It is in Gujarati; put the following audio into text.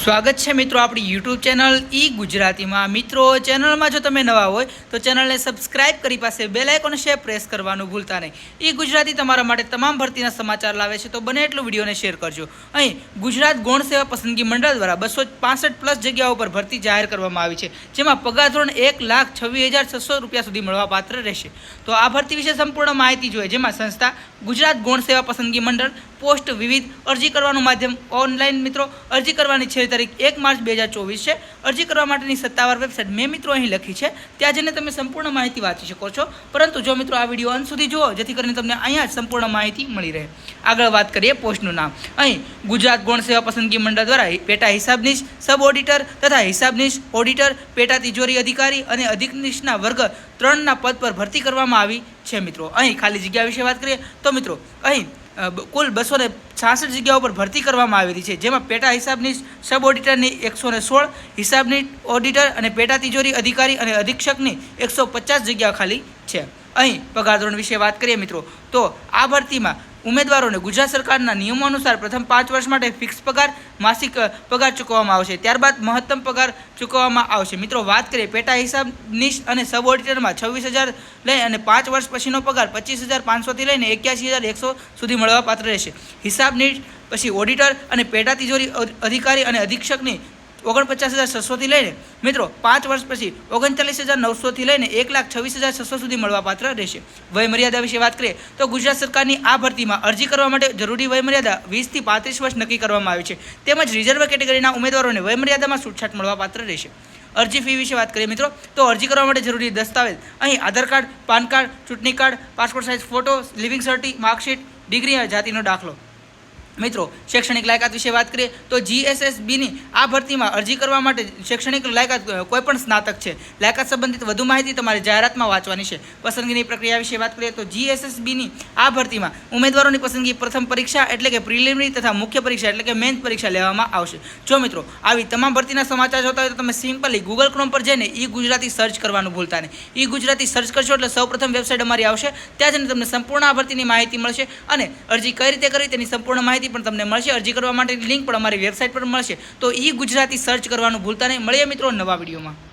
સ્વાગત છે મિત્રો આપણી યુટ્યુબ ચેનલ ઈ ગુજરાતીમાં. મિત્રો, ચેનલમાં જો તમે નવા હોય, તો ચેનલને સબસ્ક્રાઇબ કરી પાસે બે આઇકોન શેર પ્રેસ કરવાનું ભૂલતા નહીં. ઈ ગુજરાતી તમારા માટે તમામ ભરતીના સમાચાર લાવે છે, તો બને એટલું વિડીયોને શેર કરજો. અહીં ગુજરાત ગૌણ સેવા પસંદગી મંડળ દ્વારા બસો પ્લસ જગ્યાઓ પર ભરતી જાહેર કરવામાં આવી છે, જેમાં પગાર ધોરણ એક લાખ છવ્વીસ હજાર છસો રૂપિયા સુધી મળવાપાત્ર રહેશે. તો આ ભરતી વિશે સંપૂર્ણ માહિતી જોઈએ, જેમાં સંસ્થા ગુજરાત ગૌણ સેવા પસંદગી મંડળ પોસ્ટ વિવિધ અરજી કરવાનું માધ્યમ ઓનલાઈન મિત્રો અરજી કરવાની છેલ્લી તારીખ એક માર્ચ બે હજાર ચોવીસ છે. અરજી કરવા માટેની સત્તાવાર વેબસાઇટ મેં મિત્રો અહીં લખી છે. ત્યાં જઈને તમે સંપૂર્ણ માહિતી વાંચી શકો છો. પરંતુ જો મિત્રો આ વીડિયો અંત સુધી જુઓ, જેથી કરીને તમને અહીંયા જ સંપૂર્ણ માહિતી મળી રહે. આગળ વાત કરીએ પોસ્ટનું નામ. અહીં ગુજરાત ગૌણ સેવા પસંદગી મંડળ દ્વારા પેટા હિસાબનીશ, સબ ઓડિટર તથા હિસાબનીશ ઓડિટર, પેટા તિજોરી અધિકારી અને અધિકનીશના વર્ગ ત્રણના પદ પર ભરતી કરવામાં આવી છે મિત્રો. અહીં ખાલી જગ્યા વિશે વાત કરીએ તો મિત્રો, અહીં કુલ બસો ને છાસઠ જગ્યાઓ પર ભરતી કરવામાં આવેલી છે, જેમાં પેટા હિસાબની સબ ઓડિટરની એકસો ને સોળ, હિસાબની ઓડિટર અને પેટા તિજોરી અધિકારી અને અધિક્ષકની એકસો પચાસ જગ્યા ખાલી છે. અહીં પગાર ધોરણ વિશે વાત કરીએ મિત્રો, તો આ ભરતીમાં ઉમેદવારોને ગુજરાત સરકારના નિયમો અનુસાર પ્રથમ પાંચ વર્ષ માટે ફિક્સ પગાર, માસિક પગાર ચૂકવવામાં આવશે. ત્યારબાદ મહત્તમ પગાર ચૂકવવામાં આવશે. મિત્રો, વાત કરીએ પેટા હિસાબનીશ અને સબ ઓડિટરમાં છવ્વીસ હજાર લઈ અને પાંચ વર્ષ પછીનો પગાર પચીસ હજાર પાંચસોથી લઈને એક્યાસી હજાર એકસો સુધી મળવાપાત્ર રહેશે. હિસાબનીશ પછી ઓડિટર અને પેટા તિજોરી અધિકારી અને અધિક્ષકની ઓગણપચાસ હજાર છસોથી લઈને, મિત્રો, પાંચ વર્ષ પછી ઓગણચાલીસ હજાર નવસોથી લઈને એક લાખ છવ્વીસ હજાર છસો સુધી મળવાપાત્ર રહેશે. વયમર્યાદા વિશે વાત કરીએ, તો ગુજરાત સરકારની આ ભરતીમાં અરજી કરવા માટે જરૂરી વયમર્યાદા વીસથી પાંત્રીસ વર્ષ નક્કી કરવામાં આવી છે. તેમજ રિઝર્વ કેટેગરીના ઉમેદવારોને વયમર્યાદામાં છૂટછાટ મળવાપાત્ર રહેશે. અરજી ફી વિશે વાત કરીએ, મિત્રો, તો અરજી કરવા માટે જરૂરી દસ્તાવેજ, અહીં આધાર કાર્ડ, પાન કાર્ડ, ચૂંટણી card, passport size photo, living સર્ટી, માર્કશીટ, ડિગ્રી જાતિનો દાખલો. મિત્રો, શૈક્ષણિક લાયકાત વિશે વાત કરીએ તો જીએસએસબીની આ ભરતીમાં અરજી કરવા માટે શૈક્ષણિક લાયકાત કોઈપણ કોઈ પણ સ્નાતક છે. લાયકાત સંબંધિત વધુ માહિતી તમારે જાહેરાતમાં વાંચવાની છે. પસંદગીની પ્રક્રિયા વિશે વાત કરીએ તો જીએસએસબીની આ ભરતીમાં ઉમેદવારોની પસંદગી પ્રથમ પરીક્ષા એટલે કે પ્રિલિમિનરી તથા મુખ્ય પરીક્ષા એટલે કે મેન્સ પરીક્ષા લેવામાં આવશે. જો મિત્રો, આવી તમામ ભરતીના સમાચાર જોતા હોય તો તમે સિમ્પલી ગૂગલ ક્રોમ પર જઈને ઈ ગુજરાતી સર્ચ કરવાનું ભૂલતા નહીં. ઈ ગુજરાતી સર્ચ કરશો એટલે સૌપ્રથમ વેબસાઇટ અમારી આવશે. ત્યાં જઈને તમને સંપૂર્ણ આ ભરતીની માહિતી મળશે અને અરજી કઈ રીતે કરવી તેની સંપૂર્ણ માહિતી પણ તમને મળશે. અરજી કરવા માટેની લિંક પણ અમારી વેબસાઇટ પર મળશે. તો ઈ ગુજરાતી સર્ચ કરવાનું ભૂલતા નહીં. મળીએ મિત્રો નવા વિડીયોમાં.